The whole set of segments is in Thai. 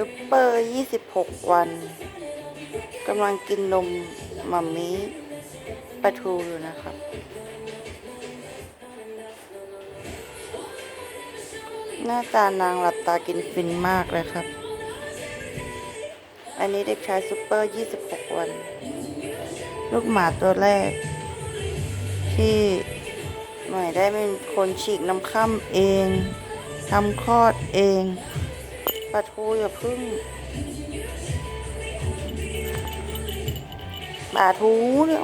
ซุปเปอร์ 26 วันกำลังกินนมมัมมี่ปลาทูอยู่นะครับ หน้าตานางหลับตากินฟินมากเลยครับ อันนี้เด็กชายซุปเปอร์ 26 วัน ลูกหมาตัวแรก ที่หน่อยได้เป็นคนฉีกน้ำข้ามเองทำคลอดเอง ลาทูอย่าพึ่งปลาทูเนี่ย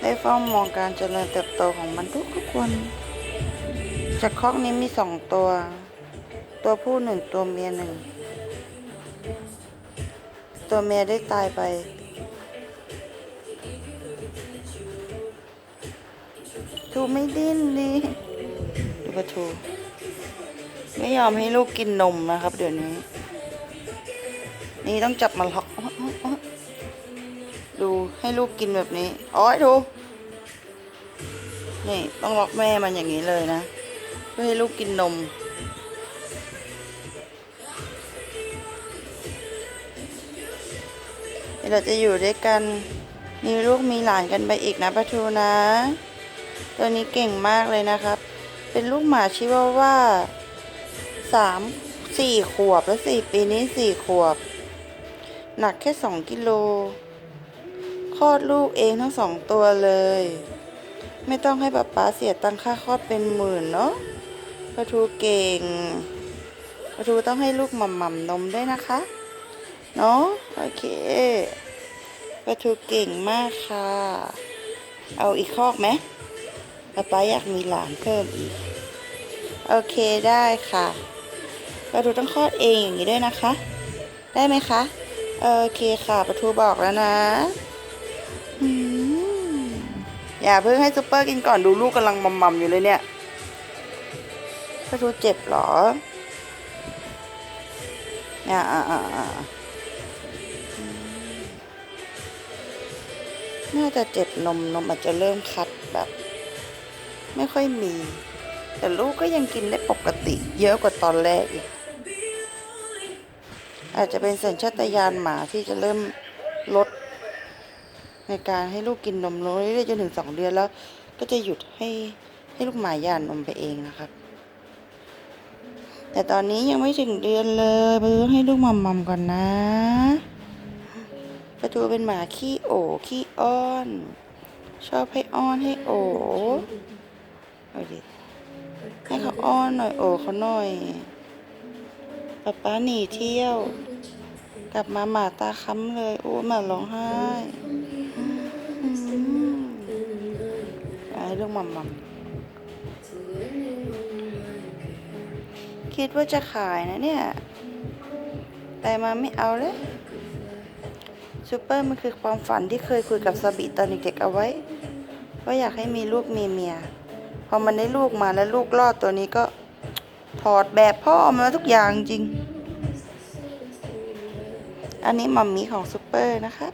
ได้เฝ้ามองการเจริญเติบโตของมันทุกทุกวันจากคอกนี้มีสองตัว ตัวผู้หนึ่งตัวเมียหนึ่ง ตัวเมียได้ตายไปทูไม่ดิ้นดิ ปลาทู ไม่ยอมให้ลูกกินนมนะครับ เดี๋ยวนี้ นี่ต้องจับมันล็อกดูให้ลูกกินแบบนี้อ๋อยดู นี่ต้องล็อกแม่มันอย่างนี้เลยนะ เพื่อให้ลูกกินนม เราจะอยู่ด้วยกันมีลูกมีหลานกันไปอีกนะปะทูนะ ตัวนี้เก่งมากเลยนะครับ เป็นลูกหมาชิวาว่าสามสี่ขวบแล้วสี่ปีนี้สี่ขวบ หนักแค่สองกิโลคลอดลูกเองทั้งสองตัวเลย ไม่ต้องให้ป๊าป๊าเสียตังค่าคลอดเป็นหมื่นเนาะปะทูเก่งปะทูต้องให้ลูกหม่ำๆนมด้วยนะคะ เนาะโอเคปลาทูเก่งมากค่ะ เอาอีกคอกไหม ป๊าป๊าอยากมีหลานเพิ่มอีก โอเคได้ค่ะปลาทูต้องคลอดเองอย่างนี้ด้วยนะคะ ได้ไหมคะ โอเคค่ะปลาทูบอกแล้วนะอย่าเพิ่งให้ซุปเปอร์กินก่อนดูลูกกำลังมัมๆอยู่เลยเนี่ยปลาทูเจ็บเหรออ่าอ่าอ่าอ่าน่าจะเจ็บนมนมอาจจะเริ่มคัดแบบ ไม่ค่อยมี แต่ลูกก็ยังกินได้ปกติเยอะกว่าตอนแรกอีก อาจจะเป็นสัญชาตญาณหมาที่จะเริ่มลด ในการให้ลูกกินนมลงเรื่อยๆจนถึงสองเดือนแล้ว ก็จะหยุดให้ให้ลูกหมาย่านนมไปเองนะครับ แต่ตอนนี้ยังไม่ถึงเดือนเลยไปงให้ลูกมัมมัมก่อนนะประตูเป็นหมาขี้โอขี้อ้อน ชอบให้อ้อนให้โอ เอาดิให้เขาอ้อนหน่อยโอ้เขาหน่อยป๊าป๊าหนีเที่ยว กลับมาหมาตาค้ำเลยโอ้หมาร้องไห้อืมเอาให้ลูกมัมมัมคิดว่าจะขายนะเนี่ย แต่มาไม่เอาเลยซูเปอร์มันคือความฝันที่เคยคุยกับซาบิตอนเด็กๆเอาไว้ ว่าอยากให้มีลูกมีเมีย อมันได้ลูกมาแล้วลูกรอดตัวนี้ก็ถอดแบบพ่อมาทุกอย่างจริง อันนี้มัมมี่ของซูเปอร์นะครับ